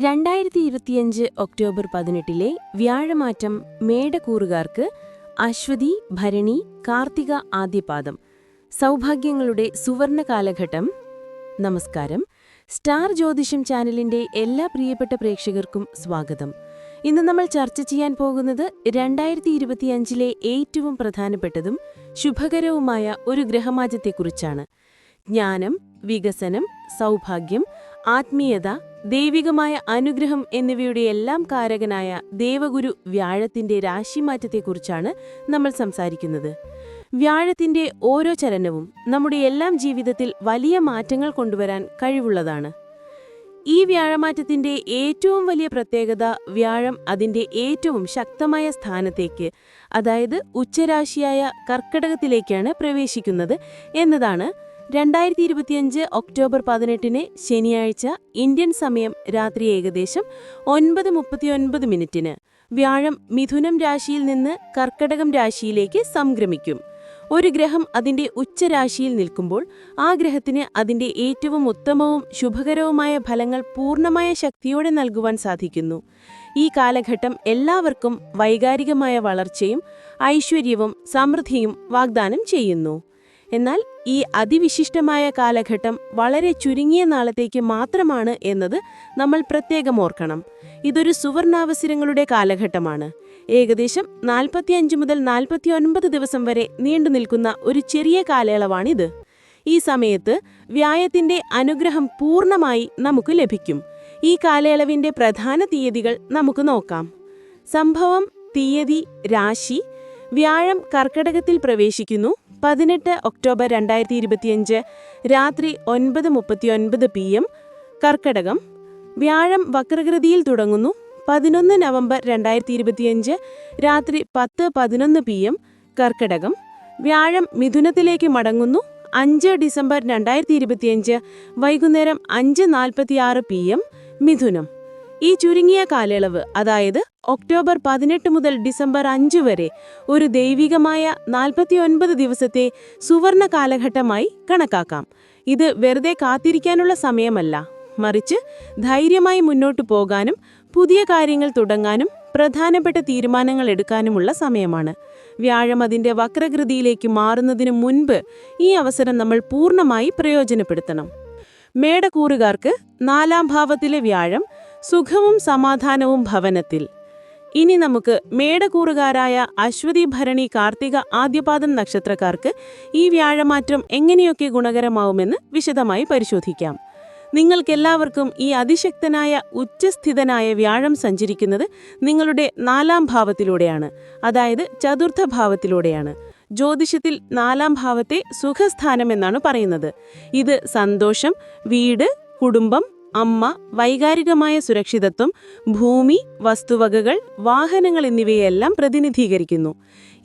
രണ്ടായിരത്തി ഇരുപത്തിയഞ്ച് ഒക്ടോബർ പതിനെട്ടിലെ വ്യാഴമാറ്റം മേടക്കൂറുകാർക്ക് അശ്വതി ഭരണി കാർത്തിക ആദ്യപാദം. സൗഭാഗ്യങ്ങളുടെ സുവർണ കാലഘട്ടം. നമസ്കാരം. സ്റ്റാർ ജ്യോതിഷം ചാനലിന്റെ എല്ലാ പ്രിയപ്പെട്ട പ്രേക്ഷകർക്കും സ്വാഗതം. ഇന്ന് നമ്മൾ ചർച്ച ചെയ്യാൻ പോകുന്നത് രണ്ടായിരത്തി ഇരുപത്തിയഞ്ചിലെ ഏറ്റവും പ്രധാനപ്പെട്ടതും ശുഭകരവുമായ ഒരു ഗ്രഹമാറ്റത്തെക്കുറിച്ചാണ്. ജ്ഞാനം വികസനം സൗഭാഗ്യം ആത്മീയത ദൈവികമായ അനുഗ്രഹം എന്നിവയുടെ എല്ലാം കാരകനായ ദേവഗുരു വ്യാഴത്തിന്റെ രാശിമാറ്റത്തെക്കുറിച്ചാണ് നമ്മൾ സംസാരിക്കുന്നത്. വ്യാഴത്തിന്റെ ഓരോ ചലനവും നമ്മുടെ എല്ലാം ജീവിതത്തിൽ വലിയ മാറ്റങ്ങൾ കൊണ്ടുവരാൻ കഴിവുള്ളതാണ്. ഈ വ്യാഴമാറ്റത്തിന്റെ ഏറ്റവും വലിയ പ്രത്യേകത വ്യാഴം അതിന്റെ ഏറ്റവും ശക്തമായ സ്ഥാനത്തേക്ക് അതായത് ഉച്ചരാശിയായ കർക്കടകത്തിലേക്കാണ് പ്രവേശിക്കുന്നത് എന്നതാണ് രണ്ടായിരത്തി ഇരുപത്തിയഞ്ച് ഒക്ടോബർ പതിനെട്ടിന് ശനിയാഴ്ച ഇന്ത്യൻ സമയം രാത്രി ഏകദേശം ഒൻപത് മുപ്പത്തിയൊൻപത് മിനിറ്റിന്. വ്യാഴം മിഥുനം രാശിയിൽ നിന്ന് കർക്കടകം രാശിയിലേക്ക് സംക്രമിക്കും. ഒരു ഗ്രഹം അതിന്റെ ഉച്ചരാശിയിൽ നിൽക്കുമ്പോൾ ആ ഗ്രഹത്തിന് അതിന്റെ ഏറ്റവും ഉത്തമവും ശുഭകരവുമായ ഫലങ്ങൾ പൂർണമായ ശക്തിയോടെ നൽകുവാൻ സാധിക്കുന്നു. ഈ കാലഘട്ടം എല്ലാവർക്കും വൈകാരികമായ വളർച്ചയും ഐശ്വര്യവും സമൃദ്ധിയും വാഗ്ദാനം ചെയ്യുന്നു. എന്നാൽ ഈ അതിവിശിഷ്ടമായ കാലഘട്ടം വളരെ ചുരുങ്ങിയ നാളത്തേക്ക് മാത്രമാണ് എന്നത് നമ്മൾ പ്രത്യേകം ഓർക്കണം. ഇതൊരു സുവർണാവസരങ്ങളുടെ കാലഘട്ടമാണ്. ഏകദേശം നാൽപ്പത്തിയഞ്ച് മുതൽ നാൽപ്പത്തിയൊൻപത് ദിവസം വരെ നീണ്ടു നിൽക്കുന്ന ഒരു ചെറിയ കാലയളവാണിത്. ഈ സമയത്ത് വ്യായത്തിന്റെ അനുഗ്രഹം പൂർണമായി നമുക്ക് ലഭിക്കും. ഈ കാലയളവിന്റെ പ്രധാന തീയതികൾ നമുക്ക് നോക്കാം. സംഭവം തീയതി രാശി വ്യാഴം കർക്കടകത്തിൽ പ്രവേശിക്കുന്നു പതിനെട്ട് ഒക്ടോബർ രണ്ടായിരത്തി ഇരുപത്തിയഞ്ച് രാത്രി ഒൻപത് മുപ്പത്തിയൊൻപത് പി എം കർക്കടകം. വ്യാഴം വക്രകൃതിയിൽ തുടങ്ങുന്നു. പതിനൊന്ന് നവംബർ രണ്ടായിരത്തി ഇരുപത്തിയഞ്ച് രാത്രി പത്ത് പതിനൊന്ന് പി എം കർക്കടകം. വ്യാഴം മിഥുനത്തിലേക്ക് മടങ്ങുന്നു. അഞ്ച് ഡിസംബർ രണ്ടായിരത്തി ഇരുപത്തിയഞ്ച് വൈകുന്നേരം അഞ്ച് നാൽപ്പത്തിയാറ് പി എം മിഥുനം. ഈ ചുരുങ്ങിയ കാലയളവ് അതായത് ഒക്ടോബർ പതിനെട്ട് മുതൽ ഡിസംബർ അഞ്ച് വരെ ഒരു ദൈവികമായ നാൽപ്പത്തിയൊൻപത് ദിവസത്തെ സുവർണ കാലഘട്ടമായി കണക്കാക്കാം. ഇത് വെറുതെ കാത്തിരിക്കാനുള്ള സമയമല്ല. മറിച്ച് ധൈര്യമായി മുന്നോട്ടു പോകാനും പുതിയ കാര്യങ്ങൾ തുടങ്ങാനും പ്രധാനപ്പെട്ട തീരുമാനങ്ങൾ എടുക്കാനുമുള്ള സമയമാണ്. വ്യാഴം അതിന്റെ വക്രകൃതിയിലേക്ക് മാറുന്നതിന് മുൻപ് ഈ അവസരം നമ്മൾ പൂർണമായി പ്രയോജനപ്പെടുത്തണം. മേടക്കൂറുകാർക്ക് നാലാം ഭാവത്തിലെ വ്യാഴം സുഖവും സമാധാനവും ഭവനത്തിൽ. ഇനി നമുക്ക് മേടക്കൂറുകാരായ അശ്വതി ഭരണി കാർത്തിക ആദ്യപാദം നക്ഷത്രക്കാർക്ക് ഈ വ്യാഴമാറ്റം എങ്ങനെയൊക്കെ ഗുണകരമാവുമെന്ന് വിശദമായി പരിശോധിക്കാം. നിങ്ങൾക്കെല്ലാവർക്കും ഈ അതിശക്തനായ ഉച്ചസ്ഥിതനായ വ്യാഴം സഞ്ചരിക്കുന്നത് നിങ്ങളുടെ നാലാം ഭാവത്തിലൂടെയാണ്. അതായത് ചതുർത്ഥ ഭാവത്തിലൂടെയാണ്. ജ്യോതിഷത്തിൽ നാലാം ഭാവത്തെ സുഖസ്ഥാനം എന്നാണ് പറയുന്നത്. ഇത് സന്തോഷം വീട് കുടുംബം അമ്മ വൈകാരികമായ സുരക്ഷിതത്വം ഭൂമി വസ്തുവകകൾ വാഹനങ്ങൾ എന്നിവയെല്ലാം പ്രതിനിധീകരിക്കുന്നു.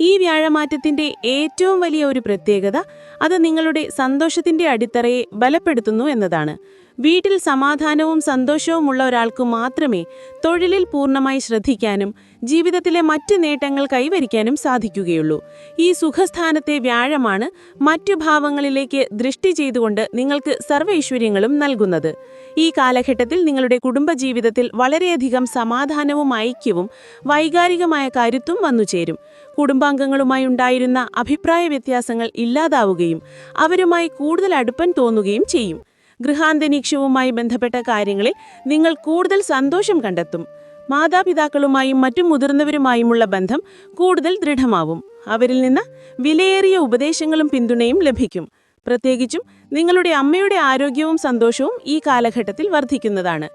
ഈ വ്യാഴമാറ്റത്തിന്റെ ഏറ്റവും വലിയ ഒരു പ്രത്യേകത അത് നിങ്ങളുടെ സന്തോഷത്തിന്റെ അടിത്തറയെ ബലപ്പെടുത്തുന്നു എന്നതാണ്. വീട്ടിൽ സമാധാനവും സന്തോഷവും ഉള്ള ഒരാൾക്ക് മാത്രമേ തൊഴിലിൽ പൂർണമായി ശ്രദ്ധിക്കാനും ജീവിതത്തിലെ മറ്റ് നേട്ടങ്ങൾ കൈവരിക്കാനും സാധിക്കുകയുള്ളൂ. ഈ സുഖസ്ഥാനത്തെ വ്യാഴമാണ് മറ്റു ഭാവങ്ങളിലേക്ക് ദൃഷ്ടി ചെയ്തുകൊണ്ട് നിങ്ങൾക്ക് സർവൈശ്വര്യങ്ങളും നൽകുന്നത്. ഈ കാലഘട്ടത്തിൽ നിങ്ങളുടെ കുടുംബജീവിതത്തിൽ വളരെയധികം സമാധാനവും ഐക്യവും വൈകാരികമായ കരുത്തും വന്നുചേരും. കുടുംബാംഗങ്ങളുമായി ഉണ്ടായിരുന്ന അഭിപ്രായ വ്യത്യാസങ്ങൾ ഇല്ലാതാവുകയും അവരുമായി കൂടുതൽ അടുപ്പം തോന്നുകയും ചെയ്യും. ഗൃഹാന്തരീക്ഷവുമായി ബന്ധപ്പെട്ട കാര്യങ്ങളിൽ നിങ്ങൾ കൂടുതൽ സന്തോഷം കണ്ടെത്തും. മാതാപിതാക്കളുമായും മറ്റു മുതിർന്നവരുമായുമുള്ള ബന്ധം കൂടുതൽ ദൃഢമാവും. അവരിൽ നിന്ന് വിലയേറിയ ഉപദേശങ്ങളും പിന്തുണയും ലഭിക്കും. പ്രത്യേകിച്ചും നിങ്ങളുടെ അമ്മയുടെ ആരോഗ്യവും സന്തോഷവും ഈ കാലഘട്ടത്തിൽ വർദ്ധിക്കുന്നതാണ്.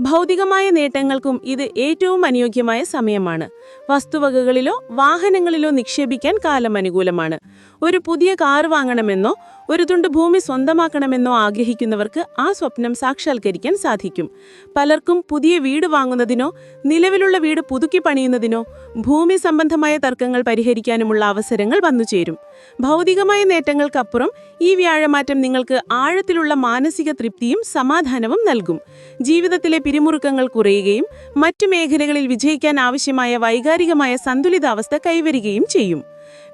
ഭൗതികമായ നേട്ടങ്ങൾക്കും ഇത് ഏറ്റവും അനുയോജ്യമായ സമയമാണ്. വസ്തുവകകളിലോ വാഹനങ്ങളിലോ നിക്ഷേപിക്കാൻ കാലം അനുകൂലമാണ്. ഒരു പുതിയ കാർ വാങ്ങണമെന്നോ ഒരു തുണ്ട് ഭൂമി സ്വന്തമാക്കണമെന്നോ ആഗ്രഹിക്കുന്നവർക്ക് ആ സ്വപ്നം സാക്ഷാത്കരിക്കാൻ സാധിക്കും. പലർക്കും പുതിയ വീട് വാങ്ങുന്നതിനോ നിലവിലുള്ള വീട് പുതുക്കി പണിയുന്നതിനോ ഭൂമി സംബന്ധമായ തർക്കങ്ങൾ പരിഹരിക്കാനുമുള്ള അവസരങ്ങൾ വന്നുചേരും. ഭൗതികമായ നേട്ടങ്ങൾക്കപ്പുറം ഈ വ്യാഴമാറ്റം നിങ്ങൾക്ക് ആഴത്തിലുള്ള മാനസിക തൃപ്തിയും സമാധാനവും നൽകും. ജീവിതത്തിലെ പിരിമുറുക്കങ്ങൾ കുറയുകയും മറ്റു മേഖലകളിൽ വിജയിക്കാൻ ആവശ്യമായ വൈകാരികമായ സന്തുലിതാവസ്ഥ കൈവരികയും ചെയ്യും.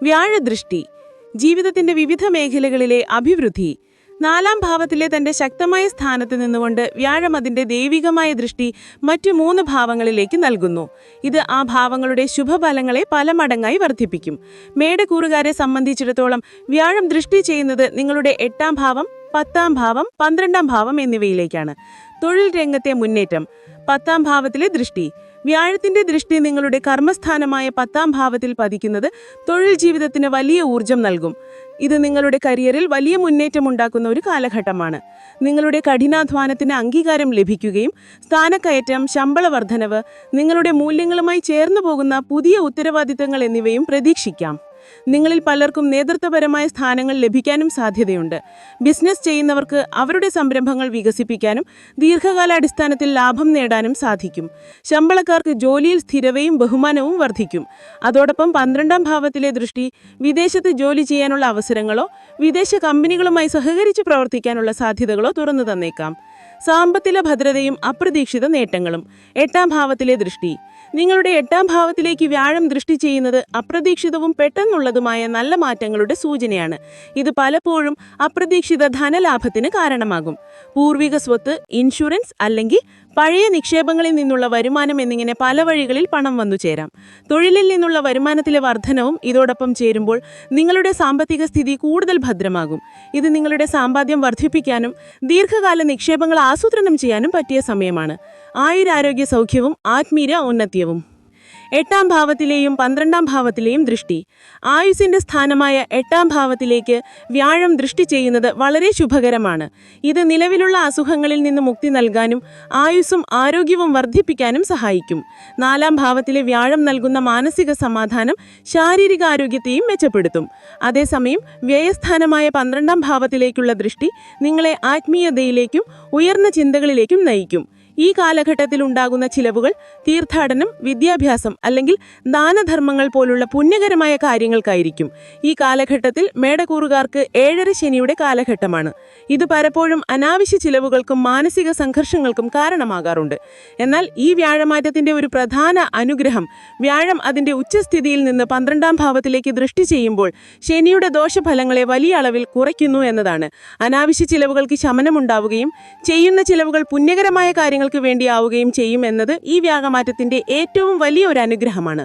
വ്യാഴദൃഷ്ടി ജീവിതത്തിന്റെ വിവിധ മേഖലകളിലെ അഭിവൃദ്ധി. നാലാം ഭാവത്തിലെ തന്റെ ശക്തമായ സ്ഥാനത്ത് നിന്നുകൊണ്ട് വ്യാഴം അതിന്റെ ദൈവികമായ ദൃഷ്ടി മറ്റു മൂന്ന് ഭാവങ്ങളിലേക്ക് നൽകുന്നു. ഇത് ആ ഭാവങ്ങളുടെ ശുഭഫലങ്ങളെ പല മടങ്ങായി വർദ്ധിപ്പിക്കും. മേടക്കൂറുകാരെ സംബന്ധിച്ചിടത്തോളം വ്യാഴം ദൃഷ്ടി ചെയ്യുന്നത് നിങ്ങളുടെ എട്ടാം ഭാവം പത്താം ഭാവം പന്ത്രണ്ടാം ഭാവം എന്നിവയിലേക്കാണ്. തൊഴിൽ രംഗത്തെ മുന്നേറ്റം പത്താം ഭാവത്തിലെ ദൃഷ്ടി. വ്യാഴത്തിന്റെ ദൃഷ്ടി നിങ്ങളുടെ കർമ്മസ്ഥാനമായ പത്താം ഭാവത്തിൽ പതിക്കുന്നത് തൊഴിൽ ജീവിതത്തിന് വലിയ ഊർജം നൽകും. ഇത് നിങ്ങളുടെ കരിയറിൽ വലിയ മുന്നേറ്റം ഉണ്ടാക്കുന്ന ഒരു കാലഘട്ടമാണ്. നിങ്ങളുടെ കഠിനാധ്വാനത്തിന് അംഗീകാരം ലഭിക്കുകയും സ്ഥാനക്കയറ്റം ശമ്പള വർധനവ് നിങ്ങളുടെ മൂല്യങ്ങളുമായി ചേർന്നു പോകുന്ന പുതിയ ഉത്തരവാദിത്തങ്ങൾ എന്നിവയും പ്രതീക്ഷിക്കാം. നിങ്ങളിൽ പലർക്കും നേതൃത്വപരമായ സ്ഥാനങ്ങൾ ലഭിക്കാനും സാധ്യതയുണ്ട്. ബിസിനസ് ചെയ്യുന്നവർക്ക് അവരുടെ സംരംഭങ്ങൾ വികസിപ്പിക്കാനും ദീർഘകാലാടിസ്ഥാനത്തിൽ ലാഭം നേടാനും സാധിക്കും. ശമ്പളക്കാർക്ക് ജോലിയിൽ സ്ഥിരതയും ബഹുമാനവും വർദ്ധിക്കും. അതോടൊപ്പം പന്ത്രണ്ടാം ഭാവത്തിലെ ദൃഷ്ടി വിദേശത്ത് ജോലി ചെയ്യാനുള്ള അവസരങ്ങളോ വിദേശ കമ്പനികളുമായി സഹകരിച്ച് പ്രവർത്തിക്കാനുള്ള സാധ്യതകളോ തുറന്നു തന്നേക്കാം. സാമ്പത്തിക ഭദ്രതയും അപ്രതീക്ഷിത നേട്ടങ്ങളും. എട്ടാം ഭാവത്തിലെ ദൃഷ്ടി. നിങ്ങളുടെ എട്ടാം ഭാവത്തിലേക്ക് വ്യാഴം ദൃഷ്ടി ചെയ്യുന്നത് അപ്രതീക്ഷിതവും പെട്ടെന്നുള്ളതുമായ നല്ല മാറ്റങ്ങളുടെ സൂചനയാണ്. ഇത് പലപ്പോഴും അപ്രതീക്ഷിത ധനലാഭത്തിന് കാരണമാകും. പൂർവിക സ്വത്ത് ഇൻഷുറൻസ് അല്ലെങ്കിൽ പഴയ നിക്ഷേപങ്ങളിൽ നിന്നുള്ള വരുമാനം എന്നിങ്ങനെ പല വഴികളിൽ പണം വന്നു ചേരാം. തൊഴിലിൽ നിന്നുള്ള വരുമാനത്തിലെ വർധനവും ഇതോടൊപ്പം ചേരുമ്പോൾ നിങ്ങളുടെ സാമ്പത്തിക സ്ഥിതി കൂടുതൽ ഭദ്രമാകും. ഇത് നിങ്ങളുടെ സാമ്പാദ്യം വർദ്ധിപ്പിക്കാനും ദീർഘകാല നിക്ഷേപങ്ങൾ ആസൂത്രണം ചെയ്യാനും പറ്റിയ സമയമാണ്. ആയുരാരോഗ്യ സൗഖ്യവും ആത്മീയ ഔന്നത്യവും. എട്ടാം ഭാവത്തിലെയും പന്ത്രണ്ടാം ഭാവത്തിലെയും ദൃഷ്ടി. ആയുസിന്റെ സ്ഥാനമായ എട്ടാം ഭാവത്തിലേക്ക് വ്യാഴം ദൃഷ്ടി ചെയ്യുന്നത് വളരെ ശുഭകരമാണ്. ഇത് നിലവിലുള്ള അസുഖങ്ങളിൽ നിന്ന് മുക്തി നൽകാനും ആയുസ്സും ആരോഗ്യവും വർദ്ധിപ്പിക്കാനും സഹായിക്കും. നാലാം ഭാവത്തിലെ വ്യാഴം നൽകുന്ന മാനസിക സമാധാനം ശാരീരിക ആരോഗ്യത്തെയും മെച്ചപ്പെടുത്തും. അതേസമയം വ്യയസ്ഥാനമായ പന്ത്രണ്ടാം ഭാവത്തിലേക്കുള്ള ദൃഷ്ടി നിങ്ങളെ ആത്മീയതയിലേക്കും ഉയർന്ന ചിന്തകളിലേക്കും നയിക്കും. ഈ കാലഘട്ടത്തിൽ ഉണ്ടാകുന്ന ചിലവുകൾ തീർത്ഥാടനം വിദ്യാഭ്യാസം അല്ലെങ്കിൽ ദാനധർമ്മങ്ങൾ പോലുള്ള പുണ്യകരമായ കാര്യങ്ങൾക്കായിരിക്കും. ഈ കാലഘട്ടത്തിൽ മേടക്കൂറുകാർക്ക് ഏഴര ശനിയുടെ കാലഘട്ടമാണ്. ഇത് പലപ്പോഴും അനാവശ്യ ചിലവുകൾക്കും മാനസിക സംഘർഷങ്ങൾക്കും കാരണമാകാറുണ്ട്. എന്നാൽ ഈ വ്യാഴമാറ്റത്തിന്റെ ഒരു പ്രധാന അനുഗ്രഹം വ്യാഴം അതിന്റെ ഉച്ചസ്ഥിതിയിൽ നിന്ന് പന്ത്രണ്ടാം ഭാവത്തിലേക്ക് ദൃഷ്ടി ചെയ്യുമ്പോൾ ശനിയുടെ ദോഷഫലങ്ങളെ വലിയ അളവിൽ കുറയ്ക്കുന്നു എന്നതാണ്. അനാവശ്യ ചിലവുകൾക്ക് ശമനമുണ്ടാവുകയും ചെയ്യുന്ന ചിലവുകൾ പുണ്യകരമായ കാര്യങ്ങൾക്ക് വേണ്ടിയാവുകയും ചെയ്യും എന്നത് ഈ വ്യാകമാറ്റത്തിന്റെ ഏറ്റവും വലിയ ഒരു അനുഗ്രഹമാണ്.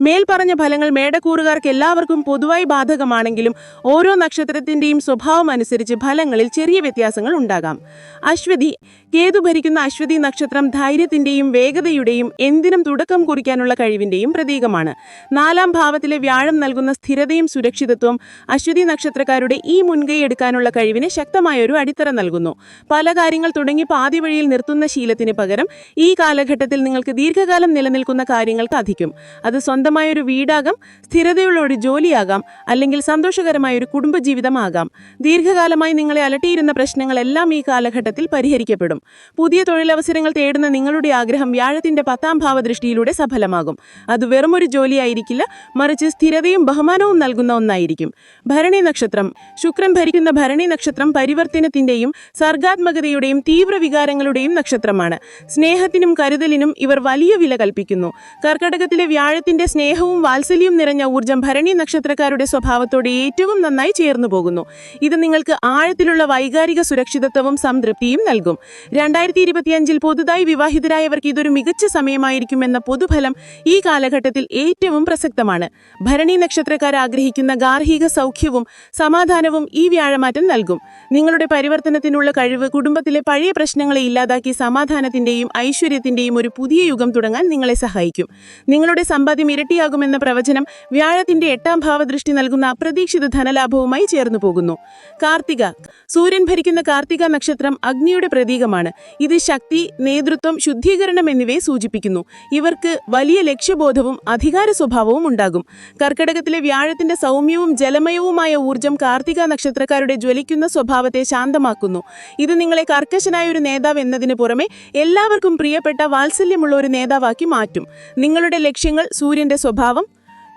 മേൽപ്പറഞ്ഞ ഫലങ്ങൾ മേടക്കൂറുകാർക്ക് എല്ലാവർക്കും പൊതുവായി ബാധകമാണെങ്കിലും ഓരോ നക്ഷത്രത്തിന്റെയും സ്വഭാവം അനുസരിച്ച് ഫലങ്ങളിൽ ചെറിയ വ്യത്യാസങ്ങൾ ഉണ്ടാകാം. അശ്വതി കേതു ഭരിക്കുന്ന അശ്വതി നക്ഷത്രം ധൈര്യത്തിന്റെയും വേഗതയുടെയും എന്തിനും തുടക്കം കുറിക്കാനുള്ള കഴിവിന്റെയും പ്രതീകമാണ്. നാലാം ഭാവത്തിലെ വ്യാഴം നൽകുന്ന സ്ഥിരതയും സുരക്ഷിതത്വം അശ്വതി നക്ഷത്രക്കാരുടെ ഈ മുൻകൈ എടുക്കാനുള്ള കഴിവിന് ശക്തമായ ഒരു അടിത്തറ നൽകുന്നു. പല കാര്യങ്ങൾ തുടങ്ങി പാതി വഴിയിൽ നിർത്തുന്ന ശീലത്തിന് പകരം ഈ കാലഘട്ടത്തിൽ നിങ്ങൾക്ക് ദീർഘകാലം നിലനിൽക്കുന്ന കാര്യങ്ങൾ സാധിക്കും അത് സ്വന്തമായ ഒരു വീടാകാം സ്ഥിരതയുള്ള ഒരു ജോലിയാകാം അല്ലെങ്കിൽ സന്തോഷകരമായ ഒരു കുടുംബജീവിതമാകാം. ദീർഘകാലമായി നിങ്ങളെ അലട്ടിയിരുന്ന പ്രശ്നങ്ങളെല്ലാം ഈ കാലഘട്ടത്തിൽ പരിഹരിക്കപ്പെടും. പുതിയ തൊഴിലവസരങ്ങൾ തേടുന്ന നിങ്ങളുടെ ആഗ്രഹം വ്യാഴത്തിന്റെ പത്താം ഭാവദൃഷ്ടിയിലൂടെ സഫലമാകും. അത് വെറുമൊരു ജോലിയായിരിക്കില്ല മറിച്ച് സ്ഥിരതയും ബഹുമാനവും നൽകുന്ന ഒന്നായിരിക്കും. ഭരണി നക്ഷത്രം. ശുക്രൻ ഭരിക്കുന്ന ഭരണി നക്ഷത്രം പരിവർത്തനത്തിന്റെയും സർഗാത്മകതയുടെയും തീവ്ര വികാരങ്ങളുടെയും നക്ഷത്രമാണ്. സ്നേഹത്തിനും കരുതലിനും ഇവർ വലിയ വില കൽപ്പിക്കുന്നു. കർക്കടകത്തിലെ വ്യാഴത്തിന്റെ സ്നേഹവും വാത്സല്യവും നിറഞ്ഞ ഊർജം ഭരണി നക്ഷത്രക്കാരുടെ സ്വഭാവത്തോട് ഏറ്റവും നന്നായി ചേർന്നു പോകുന്നു. ഇത് നിങ്ങൾക്ക് ആഴത്തിലുള്ള വൈകാരിക സുരക്ഷിതത്വവും സംതൃപ്തിയും നൽകും. രണ്ടായിരത്തി ഇരുപത്തിയഞ്ചിൽ പുതുതായി വിവാഹിതരായവർക്ക് ഇതൊരു മികച്ച സമയമായിരിക്കുമെന്ന പൊതുഫലം ഈ കാലഘട്ടത്തിൽ ഏറ്റവും പ്രസക്തമാണ്. ഭരണി നക്ഷത്രക്കാർ ആഗ്രഹിക്കുന്ന ഗാർഹിക സൗഖ്യവും സമാധാനവും ഈ വ്യാഴമാറ്റം നൽകും. നിങ്ങളുടെ പരിവർത്തനത്തിനുള്ള കഴിവ് കുടുംബത്തിലെ പഴയ പ്രശ്നങ്ങളെ ഇല്ലാതാക്കി സമാധാനത്തിന്റെയും ഐശ്വര്യത്തിന്റെയും ഒരു പുതിയ യുഗം തുടങ്ങാൻ നിങ്ങളെ സഹായിക്കും. നിങ്ങളുടെ സമ്പാദ്യം ഇരട്ടിയാകുമെന്ന പ്രവചനം വ്യാഴത്തിന്റെ എട്ടാം ഭാവദൃഷ്ടി നൽകുന്ന അപ്രതീക്ഷിത ധനലാഭവുമായി ചേർന്നു പോകുന്നു. കാർത്തിക. സൂര്യൻ ഭരിക്കുന്ന കാർത്തിക നക്ഷത്രം അഗ്നിയുടെ പ്രതീകമാണ്. ഇത് ശക്തി നേതൃത്വം ശുദ്ധീകരണം എന്നിവയെ സൂചിപ്പിക്കുന്നു. ഇവർക്ക് വലിയ ലക്ഷ്യബോധവും അധികാര സ്വഭാവവും ഉണ്ടാകും. കർക്കിടകത്തിലെ വ്യാഴത്തിന്റെ സൗമ്യവും ജലമയവുമായ ഊർജം കാർത്തിക നക്ഷത്രക്കാരുടെ ജ്വലിക്കുന്ന സ്വഭാവത്തെ ശാന്തമാക്കുന്നു. ഇത് നിങ്ങളെ കർക്കശനായ ഒരു നേതാവ് എന്നതിന് പുറമെ എല്ലാവർക്കും പ്രിയപ്പെട്ട വാത്സല്യമുള്ള ഒരു നേതാവാക്കി മാറ്റും. നിങ്ങളുടെ ലക്ഷ്യങ്ങൾ സൂര്യന്റെ സ്വഭാവം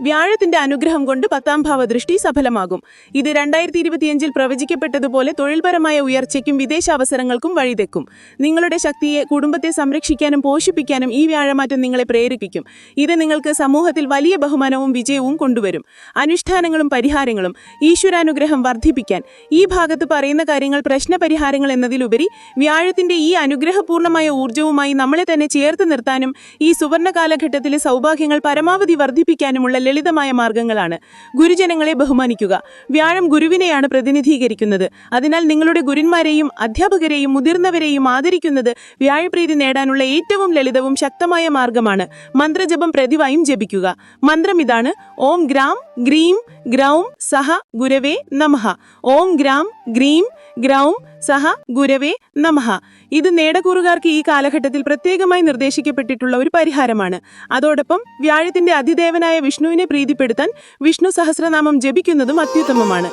വ്യാഴത്തിന്റെ അനുഗ്രഹം കൊണ്ട് പത്താം ഭാവ ദൃഷ്ടി സഫലമാകും. ഇത് രണ്ടായിരത്തി ഇരുപത്തിയഞ്ചിൽ പ്രവചിക്കപ്പെട്ടതുപോലെ തൊഴിൽപരമായ ഉയർച്ചയ്ക്കും വിദേശ അവസരങ്ങൾക്കും വഴിതെക്കും. നിങ്ങളുടെ ശക്തിയെ കുടുംബത്തെ സംരക്ഷിക്കാനും പോഷിപ്പിക്കാനും ഈ വ്യാഴമാറ്റം നിങ്ങളെ പ്രേരിപ്പിക്കും. ഇത് നിങ്ങൾക്ക് സമൂഹത്തിൽ വലിയ ബഹുമാനവും വിജയവും കൊണ്ടുവരും. അനുഷ്ഠാനങ്ങളും പരിഹാരങ്ങളും ഈശ്വരാനുഗ്രഹം വർദ്ധിപ്പിക്കാൻ. ഈ ഭാഗത്ത് പറയുന്ന കാര്യങ്ങൾ പ്രശ്നപരിഹാരങ്ങൾ എന്നതിലുപരി വ്യാഴത്തിന്റെ ഈ അനുഗ്രഹപൂർണമായ ഊർജവുമായി നമ്മളെ തന്നെ ചേർത്ത് നിർത്താനും ഈ സുവർണ കാലഘട്ടത്തിലെ സൗഭാഗ്യങ്ങൾ പരമാവധി വർദ്ധിപ്പിക്കാനുമുള്ള ലളിതമായ മാർഗങ്ങളാണ്. ഗുരുജനങ്ങളെ ബഹുമാനിക്കുക. വ്യാഴം ഗുരുവിനെയാണ് പ്രതിനിധീകരിക്കുന്നത്. അതിനാൽ നിങ്ങളുടെ ഗുരുന്മാരെയും അധ്യാപകരെയും മുതിർന്നവരെയും ആദരിക്കുന്നത് വ്യാഴപ്രീതി നേടാനുള്ള ഏറ്റവും ലളിതവും ശക്തമായ മാർഗമാണ്. മന്ത്രജപം പ്രതിവായും ജപിക്കുക. മന്ത്രം ഇതാണ്. ഓം ഗ്രാം ഗ്രീം ഗ്രൗം സഹ ഗുരവേ നമഹ ഓം ഗ്രാം ഗ്രീം ഗ്രൗം സഹ ഗുരവേ നമഹ. ഇത് നേടകൂറുകാർക്ക് ഈ കാലഘട്ടത്തിൽ പ്രത്യേകമായി നിർദ്ദേശിക്കപ്പെട്ടിട്ടുള്ള ഒരു പരിഹാരമാണ്. അതോടൊപ്പം വ്യാഴത്തിന്റെ അതിദേവനായ വിഷ്ണുവിനെ പ്രീതിപ്പെടുത്താൻ വിഷ്ണു സഹസ്രനാമം ജപിക്കുന്നതും അത്യുത്തമമാണ്.